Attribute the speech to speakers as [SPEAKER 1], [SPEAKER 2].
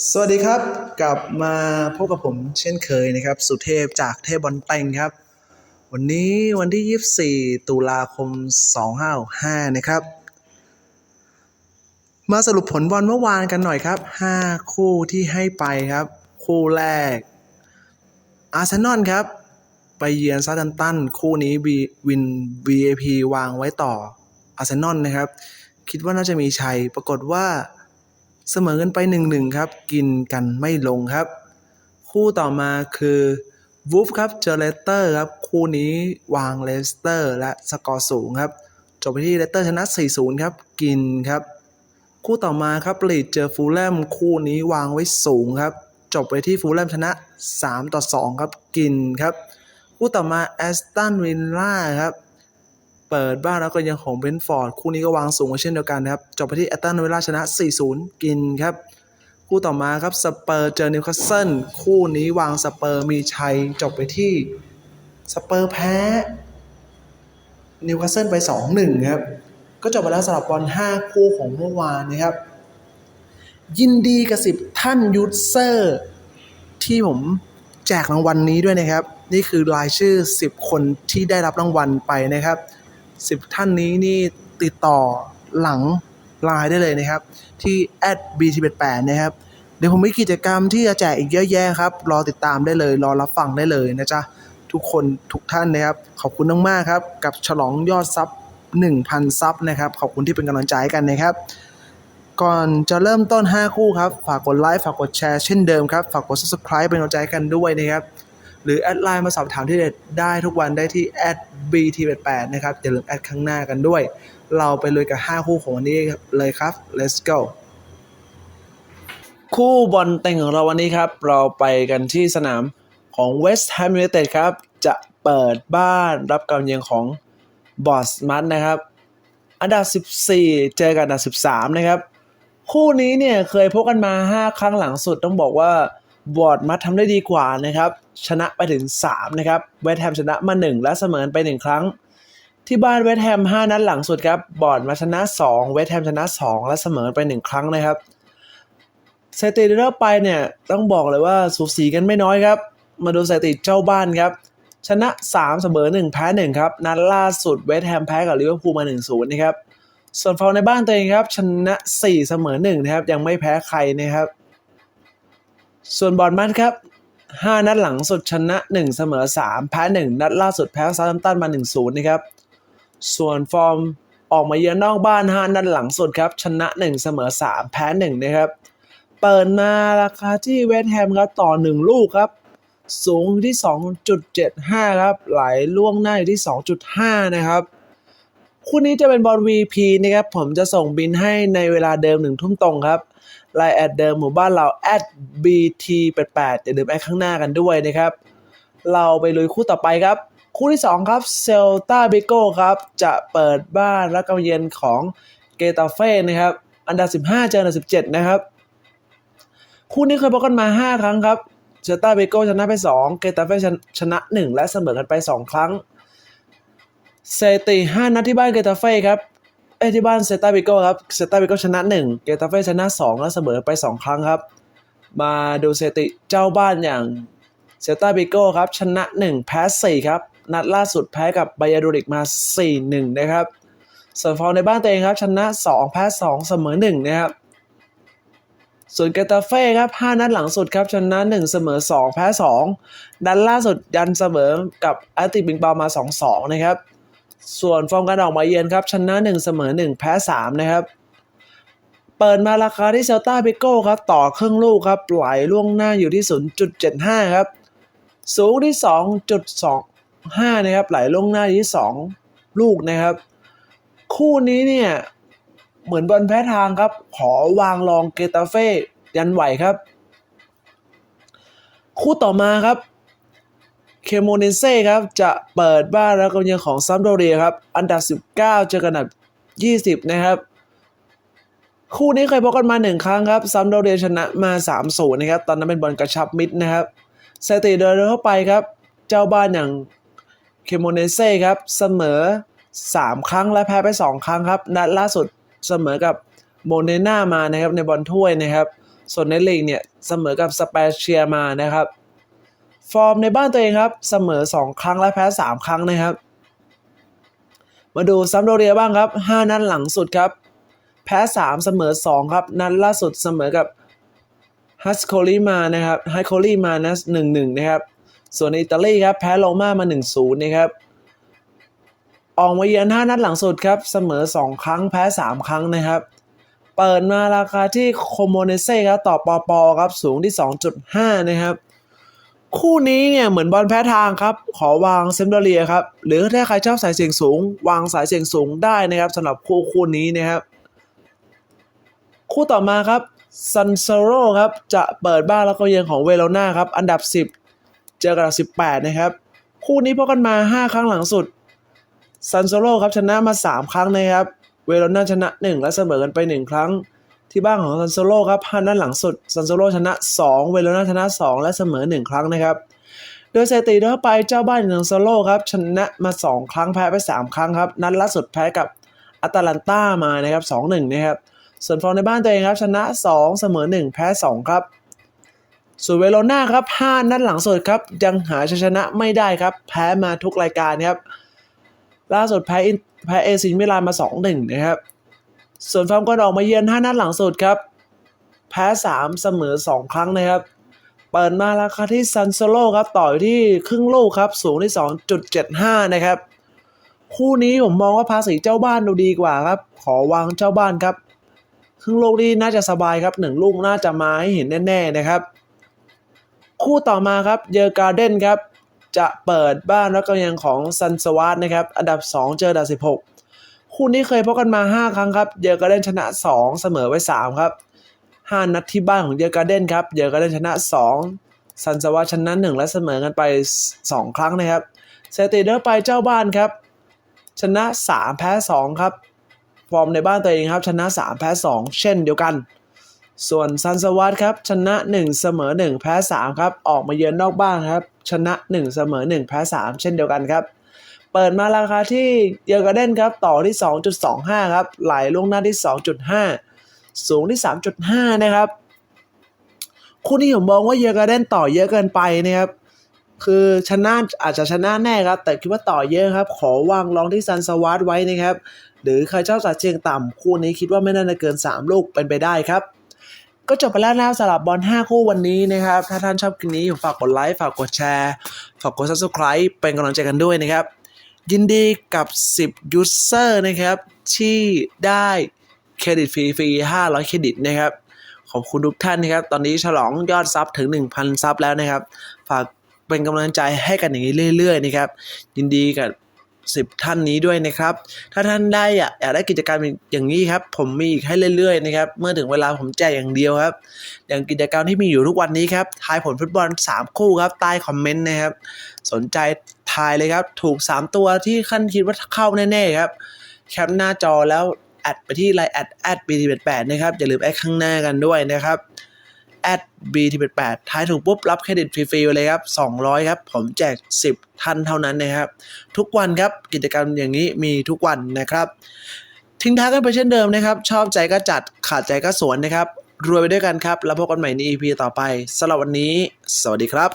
[SPEAKER 1] สวัสดีครับ กลับมาพบกับผมเช่นเคยนะครับ สุเทพจากเทพบอลเต็งครับ วันนี้วันที่ 24 ตุลาคม 2565 นะครับ มาสรุปผลบอลเมื่อวานกันหน่อยครับ 5 คู่ที่ให้ไปครับ คู่แรก อาร์เซนอลครับ ไปเยือนซาดันตัน คู่นี้วีวิน VAP วางไว้ต่ออาร์เซนอลนะครับ คิดว่าน่าจะมีชัยปรากฏว่า เสมอกันไปหนึ่งหนึ่งครับ กินกันไม่ลงครับ คู่ต่อมาคือวูฟครับเจอเลสเตอร์ครับ คู่นี้วางเลสเตอร์และสกอร์สูงครับ จบไปที่เลสเตอร์ชนะ 4-0 ครับ กินครับ คู่ต่อมาครับลีดเจอฟูลแลมคู่นี้วางไว้สูงครับ จบไปที่ฟูลแลมชนะ3ต่อ2ครับ กินครับ คู่ต่อมาแอสตันวินล่าครับ เปิดบ้านแล้วก็ยังของเบนฟอร์ดคู่นี้ก็วางสูงกว่าเช่นเดียวกันนะครับ จบไปที่แอตตันเวลาชนะ 4-0 กินครับ คู่ต่อมาครับสเปอร์เจอนิวคาสเซิลคู่นี้วางสเปอร์มีชัย จบไปที่สเปอร์แพ้นิวคาสเซิลไป 2-1 ครับ ก็จบไปแล้วสำหรับบอล5 คู่ของเมื่อวานนะครับ ยินดีกับ 10 ท่านยูเซอร์ที่ผมแจกรางวัลนนี้ด้วยนะครับ นี่คือรายชื่อ 10 คนที่ได้รับรางวัลไปนะครับ 10 ท่านนี้นี่ติดต่อหลังไลน์ได้เลยนะครับ ที่ @bt88 นะครับ เดี๋ยวผมมีกิจกรรมที่จะแจกอีกเยอะแยะครับ รอติดตามได้เลย รอรับฟังได้เลยนะจ๊ะ ทุกคนทุกท่านนะครับ ขอบคุณมากๆครับ กับฉลองยอดซับ 1,000 ซับนะครับ ขอบคุณที่เป็นกำลังใจกันนะครับก่อนจะเริ่มต้น 5 คู่ครับ ฝากกดไลค์ ฝากกดแชร์เช่นเดิมครับ ฝากกด subscribe เป็นกำลังใจกันด้วยนะครับ หรือแอดไลน์มาสอบถามที่เด็ดได้ทุกวันได้ที่แอด @bt88 นะครับอย่าลืมแอดข้างหน้ากันด้วย เราไปเลยกับ 5 คู่ของวันนี้เลยครับ let's go คู่บอลเต็งของเราวันนี้ครับ เราไปกันที่สนามของ West Ham United ครับ จะเปิดบ้านรับการเยือนของบอสมัตนะครับ อันดับ 14 เจอกันอันดับ 13 นะครับ คู่นี้เนี่ยเคยพบกันมา 5 ครั้งหลังสุดต้องบอกว่าบอร์ดมัดทำได้ดีกว่านะครับ ชนะไปถึง 3 นะครับ เวสต์แฮมชนะมา 1 และเสมอไป 1 ครั้ง ที่บ้านเวสต์แฮม 5 นัดหลังสุดครับ บอร์ดมาชนะ 2 เวสต์แฮมชนะ 2 และเสมอไป 1 ครั้งนะครับสถิติเริ่มไปเนี่ยต้องบอกเลยว่าสูสีกันไม่น้อยครับ มาดูสถิติเจ้าบ้านครับ ชนะ 3 เสมอ 1 แพ้ 1 ครับ นัดล่าสุดเวสต์แฮมแพ้กับลิเวอร์พูลมา 1-0 นะครับ ส่วนฟอลในบ้านตัวเองครับ ชนะ 4 เสมอ 1 นะครับ ยังไม่แพ้ใครนะครับ ส่วนบอลมัดครับ 5 นัดหลังสุดชนะ 1 เสมอ 3 แพ้ 1 นัดล่าสุดแพ้ซาทัมตันมา 1-0 นะครับ ส่วนฟอร์มออกมาเยือนนอกบ้าน 5 นัดหลังสุดครับ ชนะ 1 เสมอ 3 แพ้ 1 นะครับ เปิดมาราคาที่เวสต์แฮมครับต่อ 1 ลูกครับ สูงที่ 2.75 ครับ ไหลล่วงหน้าอยู่ที่ 2.5 นะครับคู่นี้จะเป็นบอล VP นะครับ ผมจะส่งบินให้ในเวลาเดิมหนึ่งทุ่มตรงครับ ไลน์แอดเดิมหมู่บ้านเรา @bt88 อย่าลืมแอดข้างหน้ากันด้วยนะครับ เราไปลุยคู่ต่อไปครับ คู่ที่ 2 ครับเซลตาเบโกครับ จะเปิดบ้านและกำเยือนของเกตาเฟ่นะครับ อันดับ 15 เจออันดับ 17 นะครับ คู่นี้เคยพบกันมา 5 ครั้งครับเซลตาเบโกชนะไป 2 เกตาเฟ่ชนะ 1 และเสมอกันไป 2 ครั้งเซติ5นัดที่บ้านเกตาเฟ่ครับ อ้ที่บ้านเซตาบิโก้ครับเซตาบิโก้ชนะ 1 เกตาเฟ่ชนะ 2 และเสมอไป 2 ครั้งครับ มาดูสถิติเจ้าบ้านอย่างเซตาบิโก้ครับชนะ 1 แพ้ 4 ครับ นัดล่าสุดแพ้กับไบยาโดริกมา 4-1 นะครับส่วนฟอลในบ้านตัวเองครับชนะ 2 แพ้ 2 เสมอ 1 นะครับ ส่วนเกตาเฟ่ครับ 5 นัดหลังสุดครับชนะ 1 เสมอ 2 แพ้2นัดล่าสุดยันเสมอกับแอตติบิงบามา 2-2 นะครับ ส่วนฟอร์มการออกมาเยือนครับชนะ 1 เสมอ 1 แพ้ 3 นะครับ เปิดมาราคาที่เซลตาเบโก้ครับ ต่อครึ่งลูกครับ ไหลล่วงหน้าอยู่ที่ 0.75 ครับ สูงที่ 2.25 นะครับ ไหลล่วงหน้าอยู่ที่ 2 ลูกนะครับ คู่นี้เนี่ย เหมือนบอลแพ้ทางครับ ขอวางรองเกตาเฟ่ยันไหวครับ คู่ต่อมาครับ เคโมเนเซ่ครับ จะเปิดบ้านแล้วก็ยังของซัมโดเรียครับ อันดับ 19 เจอกันอันดับ 20 นะครับ คู่นี้เคยพบกันมาหนึ่งครั้งครับซัมโดเรียชนะมา 3-0 นะครับ ตอนนั้นเป็นบอลกระชับมิดนะครับสถิติเดินเข้าไปครับ เจ้าบ้านอย่างเคโมเนเซ่ครับ เสมอ 3 ครั้งและแพ้ไป 2 ครั้งครับ นัดล่าสุดเสมอกับโมเนนามานะครับในบอลถ้วยนะครับ ส่วนในลีกเนี่ยเสมอกับสเปเชียมานะครับ ฟอร์มในบ้านตัวเองครับ เสมอ 2 ครั้งและแพ้ 3 ครั้งนะครับ มาดูซัมโดเรียบ้างครับ 5 นัดหลังสุดครับ แพ้ 3 เสมอ 2 ครับ นัดล่าสุดเสมอกับฮัสโคลีมานะครับไฮโคลีมานะ1-1นะครับ ส่วนในอิตาลีครับ แพ้โรม่ามา 1-0 นะครับ ออกมาเยือน 5 นัดหลังสุดครับ เสมอ 2 ครั้ง แพ้ 3 ครั้งนะครับ เปิดมาราคาที่โคโมเนเซ่ครับ ต่อปอปอครับ สูงที่ 2.5 นะครับ คู่นี้เนี่ยเหมือนบอลแพ้ทางครับ ขอวางเซมโดเรียครับ หรือถ้าใครชอบสายเสียงสูง วางสายเสียงสูงได้นะครับสำหรับคู่คู่นี้นะครับ คู่ต่อมาครับซันโซโรครับ จะเปิดบ้านแล้วก็เยือนของเวโรนาครับ อันดับ 10 เจอกับ 18 นะครับ คู่นี้พบกันมา 5 ครั้งหลังสุดซันโซโรครับชนะมา 3 ครั้งนะครับ เวโรนาชนะ 1 และเสมอกันไป 1 ครั้ง ที่บ้านของซันโซโลครับ5นัดหลังสุดซันโซโลชนะ 2 เวโรนาชนะ 2 และเสมอ 1 ครั้งนะครับ โดยสถิติทั่วไปเจ้าบ้านของซันโซโลครับชนะมา 2 ครั้งแพ้ไป 3 ครั้งครับ นัดล่าสุดแพ้กับอัตแลนต้ามานะครับ2-1นะครับส่วนฟอร์ในบ้านตัวเองครับชนะ 2 เสมอ 1 แพ้ 2 ครับส่วนเวโรนาครับ5นัดหลังสุดครับยังหาชัยชนะไม่ได้ครับ แพ้มาทุกรายการครับล่าสุดแพ้แพ้เอซินมิลานมา 2-1 นะครับ ส่วนฟาร์มก่อนออกมาเยือน 5 นัดหลังสุดครับ แพ้ 3 เสมอ 2 ครั้งนะครับ เปิดมาราคาที่ซันโซโลครับ ต่ออยที่ครึ่งลูกครับ สูงที่ 2.75 นะครับ คู่นี้ผมมองว่าภาษีเจ้าบ้านดูดีกว่าครับ ขอวางเจ้าบ้านครับ ครึ่งลูกนี่น่าจะสบายครับหนึ่งลูกน่าจะมาให้เห็นแน่ ๆ นะครับ คู่ต่อมาครับเยอการ์เด้นครับ จะเปิดบ้านแล้วก็ยังของซันสวัตนะครับ อันดับ 2 เจออันดับ 16 คู่นี้เคยพบกันมา 5 ครั้งครับ เยอการ์เดนชนะ 2 เสมอไว้ 3 ครับ 5 นัดที่บ้านของเยอการ์เดนครับ เยอการ์เดนชนะ 2 ซันสวัตชนะ 1 และเสมอกันไป 2 ครั้งนะครับสถิติเดิมไปเจ้าบ้านครับ ชนะ 3 แพ้ 2 ครับ ฟอร์มในบ้านตัวเองครับชนะ 3 แพ้ 2 เช่นเดียวกัน ส่วนซันสวัตครับชนะ 1 เสมอ 1 แพ้ 3 ครับ ออกมาเยือนนอกบ้านครับ ชนะ 1 เสมอ 1 แพ้ 3 เช่นเดียวกันครับ เปิดมาราคาที่เยอร์การ์เดนครับ ต่อที่ 2.25 ครับ ไหลลงหน้าที่ 2.5 สูงที่ 3.5 นะครับ คู่นี้ผมมองว่าเยอร์การ์เดนต่อเยอะเกินไปนะครับ คือชนะอาจจะชนะแน่ครับ แต่คิดว่าต่อเยอะครับ ขอวางรองที่ซันสวาร์ตไว้นะครับ หรือใครชอบสัดเชียงต่ำคู่นี้คิดว่าไม่น่าจะเกิน 3 ลูกเป็นไปได้ครับก็จบไปแล้วนะครับสำหรับบอล 5 คู่วันนี้นะครับ ถ้าท่านชอบคลิปนี้ฝากกดไลค์ ฝากกดแชร์ ฝากกด subscribe เป็นกำลังใจกันด้วยนะครับ ยินดีกับ 10 ยูเซอร์นะครับ ที่ได้เครดิตฟรีๆ500 เครดิตนะครับ ขอบคุณทุกท่านนะครับ ตอนนี้ฉลองยอดซับถึง 1,000 ซับแล้วนะครับ ฝากเป็นกำลังใจให้กันอย่างนี้เรื่อย ๆ นะครับ ยินดีกับ 10 ท่านนี้ด้วยนะครับ ถ้าท่านได้อยากอยากได้กิจกรรมอย่างนี้ครับ ผมมีอีกให้เรื่อยๆนะครับ เมื่อถึงเวลาผมแจกอย่างเดียวครับ อย่างกิจกรรมที่มีอยู่ทุกวันนี้ครับ ทายผลฟุตบอล 3 คู่ครับ ใต้คอมเมนต์นะครับ สนใจทายเลยครับ ถูก 3 ตัวที่ขั้นคิดว่าเข้าแน่ๆครับ แคปหน้าจอแล้วแอดไปที่ไลน์แอดแอด BT88 นะครับ อย่าลืมแอดข้างหน้ากันด้วยนะครับ แอด BT88 ทายถูกปุ๊บรับเครดิตฟรีๆเลยครับ 200 ครับ ผมแจก 10 ท่านเท่านั้นนะครับ ทุกวันครับกิจกรรมอย่างนี้มีทุกวันนะครับ ทิ้งท้ายกันไปเช่นเดิมนะครับ ชอบใจก็จัดขาดใจก็สวนนะครับ รวยไปด้วยกันครับ แล้วพบกันใหม่ใน EP ต่อไปสำหรับวันนี้ สวัสดีครับ